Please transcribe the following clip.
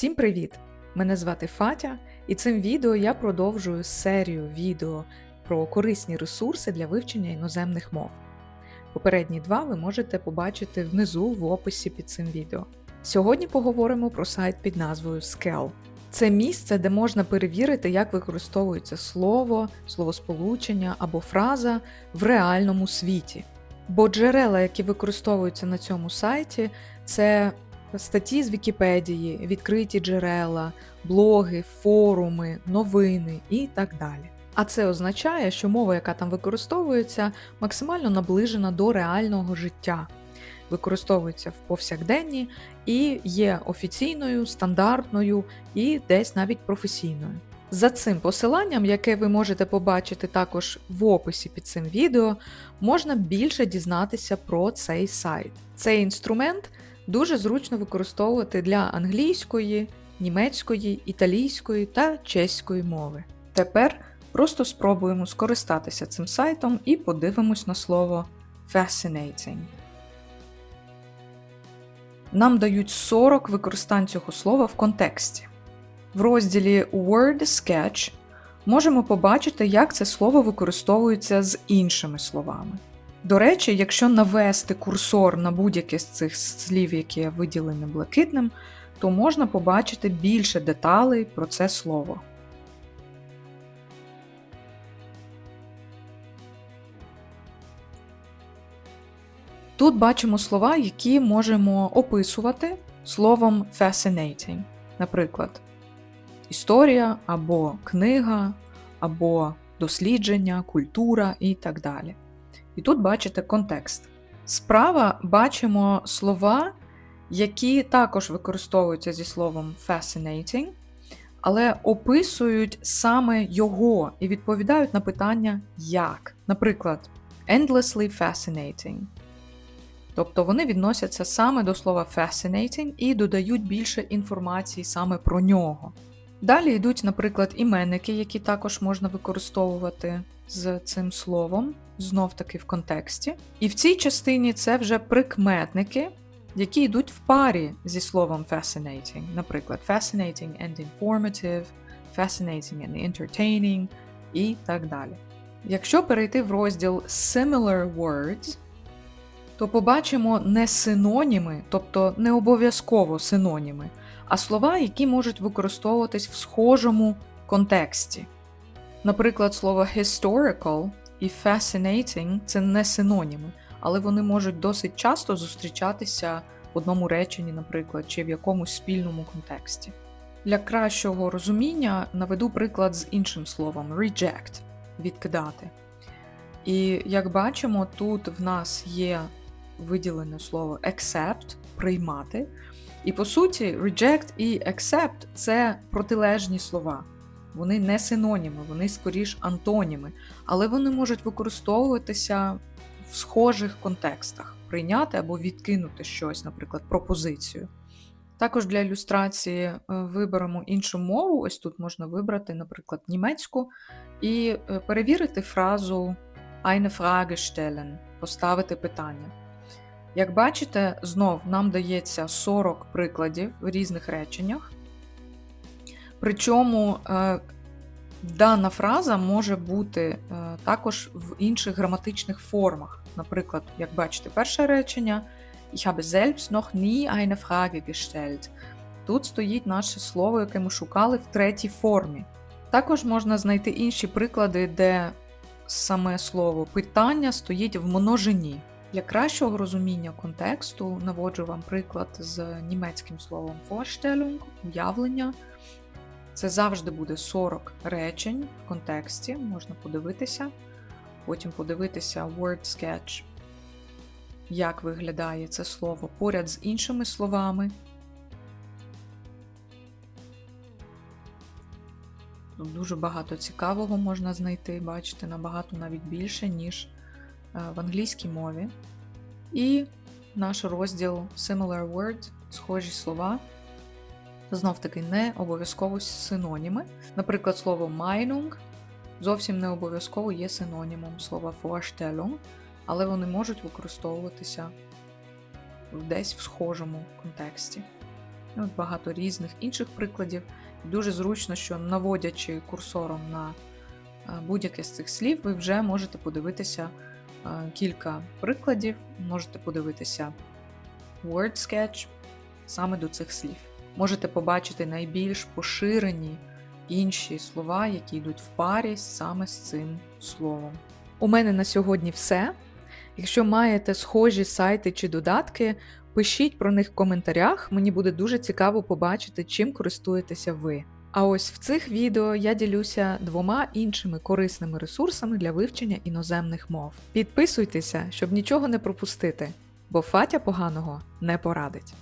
Всім привіт! Мене звати Фатя, і цим відео я продовжую серію відео про корисні ресурси для вивчення іноземних мов. Попередні два ви можете побачити внизу в описі під цим відео. Сьогодні поговоримо про сайт під назвою Skell. Це місце, де можна перевірити, як використовується слово, словосполучення або фраза в реальному світі. Бо джерела, які використовуються на цьому сайті, це статті з Вікіпедії, відкриті джерела, блоги, форуми, новини і так далі. А це означає, що мова, яка там використовується, максимально наближена до реального життя, використовується в повсякденні і є офіційною, стандартною і десь навіть професійною. За цим посиланням, яке ви можете побачити також в описі під цим відео, можна більше дізнатися про цей сайт. Цей інструмент дуже зручно використовувати для англійської, німецької, італійської та чеської мови. Тепер просто спробуємо скористатися цим сайтом і подивимось на слово fascinating. Нам дають 40 використань цього слова в контексті. В розділі Word Sketch можемо побачити, як це слово використовується з іншими словами. До речі, якщо навести курсор на будь-яке з цих слів, які виділені блакитним, то можна побачити більше деталей про це слово. Тут бачимо слова, які можемо описувати словом fascinating. Наприклад, історія або книга, або дослідження, культура і так далі. І тут бачите контекст. Справа бачимо слова, які також використовуються зі словом fascinating, але описують саме його і відповідають на питання як. Наприклад, endlessly fascinating. Тобто вони відносяться саме до слова fascinating і додають більше інформації саме про нього. Далі йдуть, наприклад, іменники, які також можна використовувати з цим словом, знов таки в контексті. І в цій частині це вже прикметники, які йдуть в парі зі словом fascinating. Наприклад, fascinating and informative, fascinating and entertaining і так далі. Якщо перейти в розділ Similar Words, то побачимо не синоніми, тобто не обов'язково синоніми, а слова, які можуть використовуватись в схожому контексті. Наприклад, слово historical і fascinating це не синоніми, але вони можуть досить часто зустрічатися в одному реченні, наприклад, чи в якомусь спільному контексті. Для кращого розуміння наведу приклад з іншим словом reject відкидати. І як бачимо, тут в нас є виділене слово accept приймати. І по суті, reject і accept це протилежні слова. Вони не синоніми, вони скоріш антоніми, але вони можуть використовуватися в схожих контекстах, прийняти або відкинути щось, наприклад, пропозицію. Також для ілюстрації е, виберемо іншу мову. Ось тут можна вибрати, наприклад, німецьку, і е, перевірити фразу eine Frage stellen, поставити питання. Як бачите, знов нам дається 40 прикладів в різних реченнях. Причому е, дана фраза може бути е, також в інших граматичних формах. Наприклад, як бачите, перше речення Ich habe selbst noch nie eine Frage gestellt. Тут стоїть наше слово, яке ми шукали в третій формі. Також можна знайти інші приклади, де саме слово питання стоїть в множині. Для кращого розуміння контексту наводжу вам приклад з німецьким словом Vorstellung, уявлення. Це завжди буде 40 речень в контексті, можна подивитися. Потім подивитися Word Sketch, як виглядає це слово поряд з іншими словами. Тут дуже багато цікавого можна знайти, бачите, набагато навіть більше, ніж е, в англійській мові. І наш розділ Similar Words, схожі слова. Знов таки не обов'язково синоніми. Наприклад, слово Meinung зовсім не обов'язково є синонімом слова Vorstellung, але вони можуть використовуватися десь в схожому контексті. І от багато різних інших прикладів. Дуже зручно, що наводячи курсором на е, будь-яке з цих слів, ви вже можете подивитися е, кілька прикладів, можете подивитися word sketch саме до цих слів. Можете побачити найбільш поширені інші слова, які йдуть в парі саме з цим словом. У мене на сьогодні все. Якщо маєте схожі сайти чи додатки, пишіть про них в коментарях. Мені буде дуже цікаво побачити, чим користуєтеся ви. А ось в цих відео я ділюся двома іншими корисними ресурсами для вивчення іноземних мов. Підписуйтеся, щоб нічого не пропустити, бо Фатя поганого не порадить.